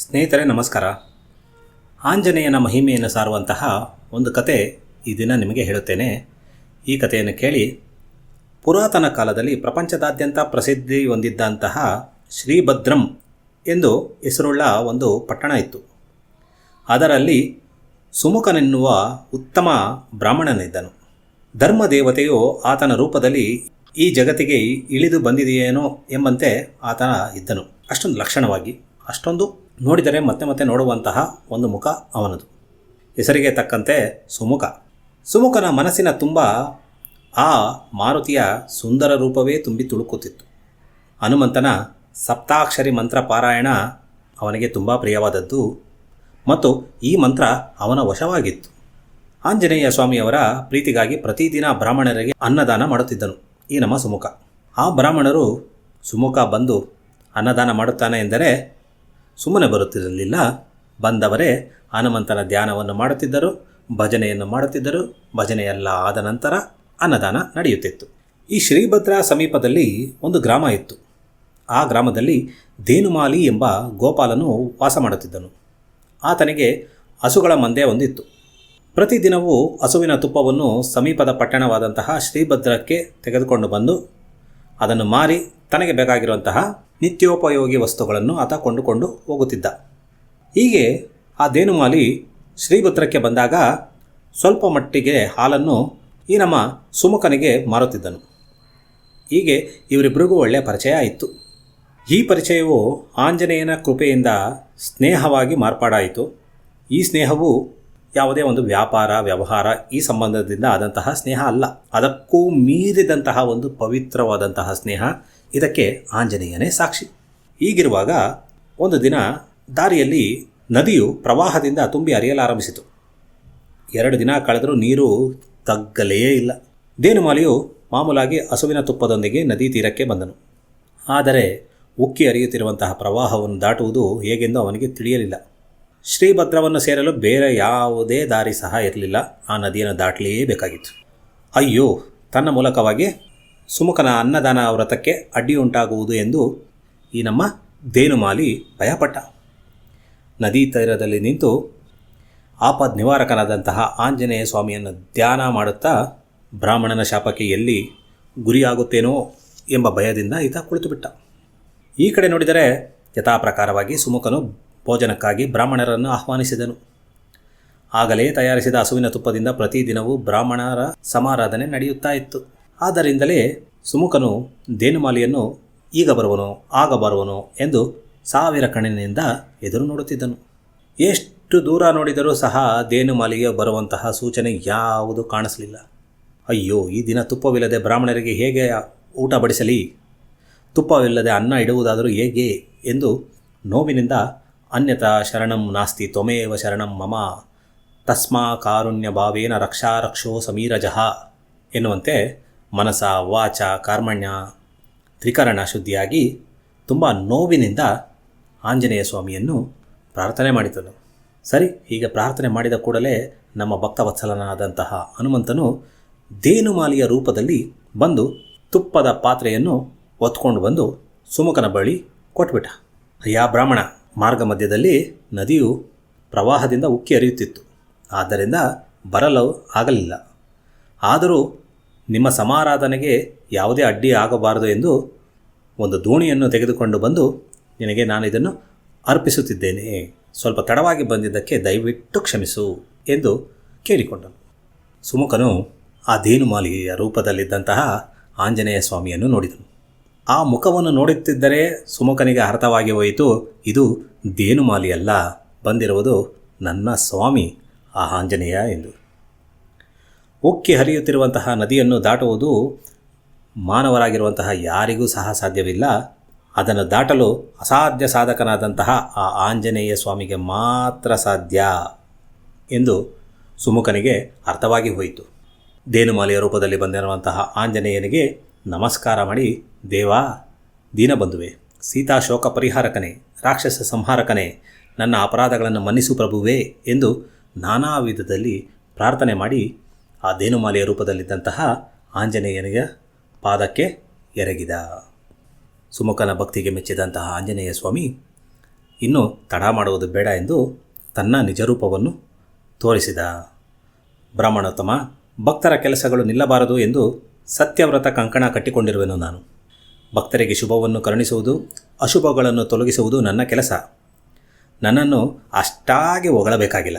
ಸ್ನೇಹಿತರೆ, ನಮಸ್ಕಾರ. ಆಂಜನೇಯನ ಮಹಿಮೆಯನ್ನು ಸಾರುವಂತಹ ಒಂದು ಕತೆ ಈ ದಿನ ನಿಮಗೆ ಹೇಳುತ್ತೇನೆ. ಈ ಕಥೆಯನ್ನು ಕೇಳಿ ಪುರಾತನ ಕಾಲದಲ್ಲಿ ಪ್ರಪಂಚದಾದ್ಯಂತ ಪ್ರಸಿದ್ಧಿ ಹೊಂದಿದ್ದಂತಹ ಶ್ರೀಭದ್ರಂ ಎಂದು ಹೆಸರುಳ್ಳ ಒಂದು ಪಟ್ಟಣ ಇತ್ತು. ಅದರಲ್ಲಿ ಸುಮುಖನೆನ್ನುವ ಉತ್ತಮ ಬ್ರಾಹ್ಮಣನಿದ್ದನು. ಧರ್ಮದೇವತೆಯು ಆತನ ರೂಪದಲ್ಲಿ ಈ ಜಗತ್ತಿಗೆ ಇಳಿದು ಬಂದಿದೆಯೇನೋ ಎಂಬಂತೆ ಆತನ ಇದ್ದನು. ಅಷ್ಟೊಂದು ಲಕ್ಷಣವಾಗಿ, ಅಷ್ಟೊಂದು ನೋಡಿದರೆ ಮತ್ತೆ ಮತ್ತೆ ನೋಡುವಂತಹ ಒಂದು ಮುಖ ಅವನದು. ಹೆಸರಿಗೆ ತಕ್ಕಂತೆ ಸುಮುಖ. ಸುಮುಖನ ಮನಸ್ಸಿನ ತುಂಬ ಆ ಮಾರುತಿಯ ಸುಂದರ ರೂಪವೇ ತುಂಬಿ ತುಳುಕುತ್ತಿತ್ತು. ಹನುಮಂತನ ಸಪ್ತಾಕ್ಷರಿ ಮಂತ್ರ ಪಾರಾಯಣ ಅವನಿಗೆ ತುಂಬ ಪ್ರಿಯವಾದದ್ದು ಮತ್ತು ಈ ಮಂತ್ರ ಅವನ ವಶವಾಗಿತ್ತು. ಆಂಜನೇಯ ಸ್ವಾಮಿಯವರ ಪ್ರೀತಿಗಾಗಿ ಪ್ರತಿದಿನ ಬ್ರಾಹ್ಮಣರಿಗೆ ಅನ್ನದಾನ ಮಾಡುತ್ತಿದ್ದನು. ಈ ನಮ್ಮ ಸುಮುಖ. ಆ ಬ್ರಾಹ್ಮಣರು ಸುಮುಖ ಬಂದು ಅನ್ನದಾನ ಮಾಡುತ್ತಾನೆ ಎಂದರೆ ಸುಮ್ಮನೆ ಬರುತ್ತಿರಲಿಲ್ಲ. ಬಂದವರೇ, ಹನುಮಂತನ ಧ್ಯಾನವನ್ನು ಮಾಡುತ್ತಿದ್ದರು, ಭಜನೆಯನ್ನು ಮಾಡುತ್ತಿದ್ದರು, ಭಜನೆಯೆಲ್ಲ ಆದ ನಂತರ ಅನ್ನದಾನ ನಡೆಯುತ್ತಿತ್ತು. ಈ ಶ್ರೀಭದ್ರ ಸಮೀಪದಲ್ಲಿ ಒಂದು ಗ್ರಾಮ ಇತ್ತು. ಆ ಗ್ರಾಮದಲ್ಲಿ ದೇನುಮಾಲಿ ಎಂಬ ಗೋಪಾಲನು ವಾಸ ಮಾಡುತ್ತಿದ್ದನು. ಆತನಿಗೆ ಹಸುಗಳ ಮಂದೆ ಒಂದಿತ್ತು. ಪ್ರತಿದಿನವೂ ಹಸುವಿನ ತುಪ್ಪವನ್ನು ಸಮೀಪದ ಪಟ್ಟಣವಾದಂತಹ ಶ್ರೀಭದ್ರಕ್ಕೆ ತೆಗೆದುಕೊಂಡು ಬಂದು ಅದನ್ನು ಮಾರಿ ತನಗೆ ಬೇಕಾಗಿರುವಂತಹ ನಿತ್ಯೋಪಯೋಗಿ ವಸ್ತುಗಳನ್ನು ಆತ ಕೊಂಡುಕೊಂಡು ಹೋಗುತ್ತಿದ್ದ. ಹೀಗೆ ಆ ದೇನುಮಾಲಿ ಶ್ರೀಭದ್ರಕ್ಕೆ ಬಂದಾಗ ಸ್ವಲ್ಪ ಮಟ್ಟಿಗೆ ಹಾಲನ್ನು ಈ ನಮ್ಮ ಸುಮುಖನಿಗೆ ಮಾರುತ್ತಿದ್ದನು. ಹೀಗೆ ಇವರಿಬ್ಬರಿಗೂ ಒಳ್ಳೆಯ ಪರಿಚಯ ಇತ್ತು. ಈ ಪರಿಚಯವು ಆಂಜನೇಯನ ಕೃಪೆಯಿಂದ ಸ್ನೇಹವಾಗಿ ಮಾರ್ಪಾಡಾಯಿತು. ಈ ಸ್ನೇಹವು ಯಾವುದೇ ಒಂದು ವ್ಯಾಪಾರ, ವ್ಯವಹಾರ ಈ ಸಂಬಂಧದಿಂದ ಆದಂತಹ ಸ್ನೇಹ ಅಲ್ಲ. ಅದಕ್ಕೂ ಮೀರಿದಂತಹ ಒಂದು ಪವಿತ್ರವಾದಂತಹ ಸ್ನೇಹ ಇದಕ್ಕೆ ಆಂಜನೇಯನೇ ಸಾಕ್ಷಿ. ಹೀಗಿರುವಾಗ ಒಂದು ದಿನ ದಾರಿಯಲ್ಲಿ ನದಿಯು ಪ್ರವಾಹದಿಂದ ತುಂಬಿ ಹರಿಯಲಾರಂಭಿಸಿತು ಎರಡು ದಿನ ಕಳೆದರೂ ನೀರು ತಗ್ಗಲೇ ಇಲ್ಲ. ದೇನುಮಾಲಿಯು ಮಾಮೂಲಾಗಿ ಹಸುವಿನ ತುಪ್ಪದೊಂದಿಗೆ ನದಿ ತೀರಕ್ಕೆ ಬಂದನು. ಆದರೆ ಉಕ್ಕಿ ಹರಿಯುತ್ತಿರುವಂತಹ ಪ್ರವಾಹವನ್ನು ದಾಟುವುದು ಹೇಗೆಂದು ಅವನಿಗೆ ತಿಳಿಯಲಿಲ್ಲ. ಶ್ರೀಭದ್ರವನ್ನು ಸೇರಲು ಬೇರೆ ಯಾವುದೇ ದಾರಿ ಸಹ ಇರಲಿಲ್ಲ. ಆ ನದಿಯನ್ನು ದಾಟಲೇಬೇಕಾಗಿತ್ತು. ಅಯ್ಯೋ, ತನ್ನ ಮೂಲಕವಾಗಿ ಸುಮುಖನ ಅನ್ನದಾನ ವ್ರತಕ್ಕೆ ಅಡ್ಡಿಯುಂಟಾಗುವುದು ಎಂದು ಈ ನಮ್ಮ ದೇನುಮಾಲಿ ಭಯಪಟ್ಟ. ನದಿ ತೀರದಲ್ಲಿ ನಿಂತು ಆಪದ್ ನಿವಾರಕನಾದಂತಹ ಆಂಜನೇಯ ಸ್ವಾಮಿಯನ್ನು ಧ್ಯಾನ ಮಾಡುತ್ತಾ ಬ್ರಾಹ್ಮಣನ ಶಾಪಕ್ಕೆ ಎಲ್ಲಿ ಗುರಿಯಾಗುತ್ತೇನೋ ಎಂಬ ಭಯದಿಂದ ಈತ ಕುಳಿತುಬಿಟ್ಟ. ಈ ಕಡೆ ನೋಡಿದರೆ ಯಥಾಪ್ರಕಾರವಾಗಿ ಸುಮುಖನು ಭೋಜನಕ್ಕಾಗಿ ಬ್ರಾಹ್ಮಣರನ್ನು ಆಹ್ವಾನಿಸಿದನು. ಆಗಲೇ ತಯಾರಿಸಿದ ಹಸುವಿನ ತುಪ್ಪದಿಂದ ಪ್ರತಿದಿನವೂ ಬ್ರಾಹ್ಮಣರ ಸಮಾರಾಧನೆ ನಡೆಯುತ್ತಾ ಇತ್ತು. ಆದ್ದರಿಂದಲೇ ಸುಮುಖನು ದೇನುಮಾಲಿಯನ್ನು ಈಗ ಬರುವನು, ಆಗ ಬರುವನು ಎಂದು ಸಾವಿರ ಕಣ್ಣಿನಿಂದ ಎದುರು ನೋಡುತ್ತಿದ್ದನು. ಎಷ್ಟು ದೂರ ನೋಡಿದರೂ ಸಹ ದೇನುಮಾಲಿಗೆ ಬರುವಂತಹ ಸೂಚನೆ ಯಾವುದು ಕಾಣಿಸಲಿಲ್ಲ. ಅಯ್ಯೋ, ಈ ದಿನ ತುಪ್ಪವಿಲ್ಲದೆ ಬ್ರಾಹ್ಮಣರಿಗೆ ಹೇಗೆ ಊಟ ಬಡಿಸಲಿ ತುಪ್ಪವಿಲ್ಲದೆ ಅನ್ನ ಇಡುವುದಾದರೂ ಹೇಗೆ? ಎಂದು ನೋವಿನಿಂದ ಅನ್ಯತಾ ಶರಣಂ ನಾಸ್ತಿ ತ್ವಮೇವ ಶರಣಂ ಮಮ, ತಸ್ಮಾ ಕಾರುಣ್ಯ ಭಾವೇನ ರಕ್ಷಾ ರಕ್ಷೋ ಸಮೀರಜಃ ಎನ್ನುವಂತೆ ಮನಸ, ವಾಚ, ಕಾರ್ಮಣ್ಯ, ತ್ರಿಕರಣ ಶುದ್ಧಿಯಾಗಿ ತುಂಬ ನೋವಿನಿಂದ ಆಂಜನೇಯ ಸ್ವಾಮಿಯನ್ನು ಪ್ರಾರ್ಥನೆ ಮಾಡಿದನು. ಸರಿ, ಹೀಗೆ ಪ್ರಾರ್ಥನೆ ಮಾಡಿದ ಕೂಡಲೇ ನಮ್ಮ ಭಕ್ತವತ್ಸಲನಾದಂತಹ ಹನುಮಂತನು ದೇನುಮಾಲಿಯ ರೂಪದಲ್ಲಿ ಬಂದು ತುಪ್ಪದ ಪಾತ್ರೆಯನ್ನು ಒತ್ಕೊಂಡು ಬಂದು ಸುಮುಖನ ಬಳಿ ಕೊಟ್ಬಿಟ್ಟ. ಅಯ್ಯ ಬ್ರಾಹ್ಮಣ ಮಾರ್ಗ ಮಧ್ಯದಲ್ಲಿ ನದಿಯು ಪ್ರವಾಹದಿಂದ ಉಕ್ಕಿ ಹರಿಯುತ್ತಿತ್ತು. ಆದ್ದರಿಂದ ಬರಲು ಆಗಲಿಲ್ಲ. ಆದರೂ ನಿಮ್ಮ ಸಮಾರಾಧನೆಗೆ ಯಾವುದೇ ಅಡ್ಡಿ ಆಗಬಾರದು ಎಂದು ಒಂದು ದೋಣಿಯನ್ನು ತೆಗೆದುಕೊಂಡು ಬಂದು ನಿನಗೆ ನಾನು ಇದನ್ನು ಅರ್ಪಿಸುತ್ತಿದ್ದೇನೆ. ಸ್ವಲ್ಪ ತಡವಾಗಿ ಬಂದಿದ್ದಕ್ಕೆ ದಯವಿಟ್ಟು ಕ್ಷಮಿಸು ಎಂದು ಕೇಳಿಕೊಂಡನು. ಸುಮುಖನು ಆ ದೇನುಮಾಲಿಯ ರೂಪದಲ್ಲಿದ್ದಂತಹ ಆಂಜನೇಯ ಸ್ವಾಮಿಯನ್ನು ನೋಡಿದನು. ಆ ಮುಖವನ್ನು ನೋಡುತ್ತಿದ್ದರೆ ಸುಮುಖನಿಗೆ ಅರ್ಥವಾಗಿ ಹೋಯಿತು, ಇದು ದೇನುಮಾಲಿಯಲ್ಲ, ಬಂದಿರುವುದು ನನ್ನ ಸ್ವಾಮಿ ಆ ಆಂಜನೇಯ ಎಂದು. ಉಕ್ಕಿ ಹರಿಯುತ್ತಿರುವಂತಹ ನದಿಯನ್ನು ದಾಟುವುದು ಮಾನವರಾಗಿರುವಂತಹ ಯಾರಿಗೂ ಸಹ ಸಾಧ್ಯವಿಲ್ಲ. ಅದನ್ನು ದಾಟಲು ಅಸಾಧ್ಯ ಸಾಧಕನಾದಂತಹ ಆ ಆಂಜನೇಯ ಸ್ವಾಮಿಗೆ ಮಾತ್ರ ಸಾಧ್ಯ ಎಂದು ಸುಮುಖನಿಗೆ ಅರ್ಥವಾಗಿ ಹೋಯಿತು. ದೇನುಮಾಲಿಯ ರೂಪದಲ್ಲಿ ಬಂದಿರುವಂತಹ ಆಂಜನೇಯನಿಗೆ ನಮಸ್ಕಾರ ಮಾಡಿ ದೇವಾ ದೀನಬಂಧುವೆ ಸೀತಾ ಶೋಕ ಪರಿಹಾರಕನೇ, ರಾಕ್ಷಸ ಸಂಹಾರಕನೇ, ನನ್ನ ಅಪರಾಧಗಳನ್ನು ಮನ್ನಿಸು ಪ್ರಭುವೇ ಎಂದು ನಾನಾ ವಿಧದಲ್ಲಿ ಪ್ರಾರ್ಥನೆ ಮಾಡಿ ಆ ದೇನುಮಾಲೆಯ ರೂಪದಲ್ಲಿದ್ದಂತಹ ಆಂಜನೇಯನಿಗೆ ಪಾದಕ್ಕೆ ಎರಗಿದ. ಸುಮುಖನ ಭಕ್ತಿಗೆ ಮೆಚ್ಚಿದಂತಹ ಆಂಜನೇಯ ಸ್ವಾಮಿ, ಇನ್ನು ತಡ ಮಾಡುವುದು ಬೇಡ ಎಂದು ತನ್ನ ನಿಜರೂಪವನ್ನು ತೋರಿಸಿದ. ಬ್ರಾಹ್ಮಣೋತ್ತಮ, ಭಕ್ತರ ಕೆಲಸಗಳು ನಿಲ್ಲಬಾರದು ಎಂದು ಸತ್ಯವ್ರತ ಕಂಕಣ ಕಟ್ಟಿಕೊಂಡಿರುವೆನು ನಾನು. ಭಕ್ತರಿಗೆ ಶುಭವನ್ನು ಕರುಣಿಸುವುದು, ಅಶುಭಗಳನ್ನು ತೊಲಗಿಸುವುದು ನನ್ನ ಕೆಲಸ. ನನ್ನನ್ನು ಅಷ್ಟಾಗಿ ಹೊಗಳಬೇಕಾಗಿಲ್ಲ.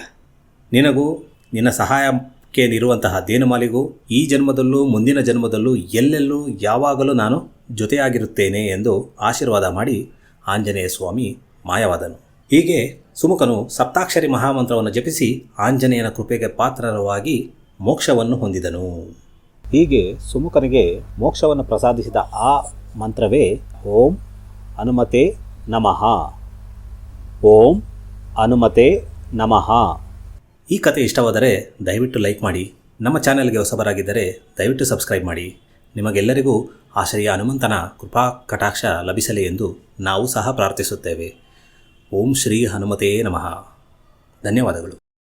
ನಿನಗೂ ನಿನ್ನ ಸಹಾಯಕ್ಕೆ ನಿರುವಂತಹ ದೇನುಮಾಲಿಗೂ ಈ ಜನ್ಮದಲ್ಲೂ ಮುಂದಿನ ಜನ್ಮದಲ್ಲೂ ಎಲ್ಲೆಲ್ಲೂ ಯಾವಾಗಲೂ ನಾನು ಜೊತೆಯಾಗಿರುತ್ತೇನೆ ಎಂದು ಆಶೀರ್ವಾದ ಮಾಡಿ ಆಂಜನೇಯ ಸ್ವಾಮಿ ಮಾಯವಾದನು. ಹೀಗೆ ಸುಮುಖನು ಸಪ್ತಾಕ್ಷರಿ ಮಹಾಮಂತ್ರವನ್ನು ಜಪಿಸಿ ಆಂಜನೇಯನ ಕೃಪೆಗೆ ಪಾತ್ರರವಾಗಿ ಮೋಕ್ಷವನ್ನು ಹೊಂದಿದನು. ಹೀಗೆ ಸುಮುಖನಿಗೆ ಮೋಕ್ಷವನ್ನು ಪ್ರಸಾದಿಸಿದ ಆ ಮಂತ್ರವೇ, ಓಂ ಹನುಮತೆ ನಮಃ. ಓಂ ಹನುಮತೆ ನಮಃ. ಈ ಕತೆ ಇಷ್ಟವಾದರೆ ದಯವಿಟ್ಟು ಲೈಕ್ ಮಾಡಿ, ನಮ್ಮ ಚಾನೆಲ್ಗೆ ಹೊಸಬರಾಗಿದ್ದರೆ ದಯವಿಟ್ಟು ಸಬ್ಸ್ಕ್ರೈಬ್ ಮಾಡಿ. ನಿಮಗೆಲ್ಲರಿಗೂ ಆಶ್ರಯ ಶ್ರೀ ಹನುಮಂತನ ಕೃಪಾ ಕಟಾಕ್ಷ ಲಭಿಸಲಿ ಎಂದು ನಾವು ಸಹ ಪ್ರಾರ್ಥಿಸುತ್ತೇವೆ. ಓಂ ಶ್ರೀ ಹನುಮತೇ ನಮಃ. ಧನ್ಯವಾದಗಳು.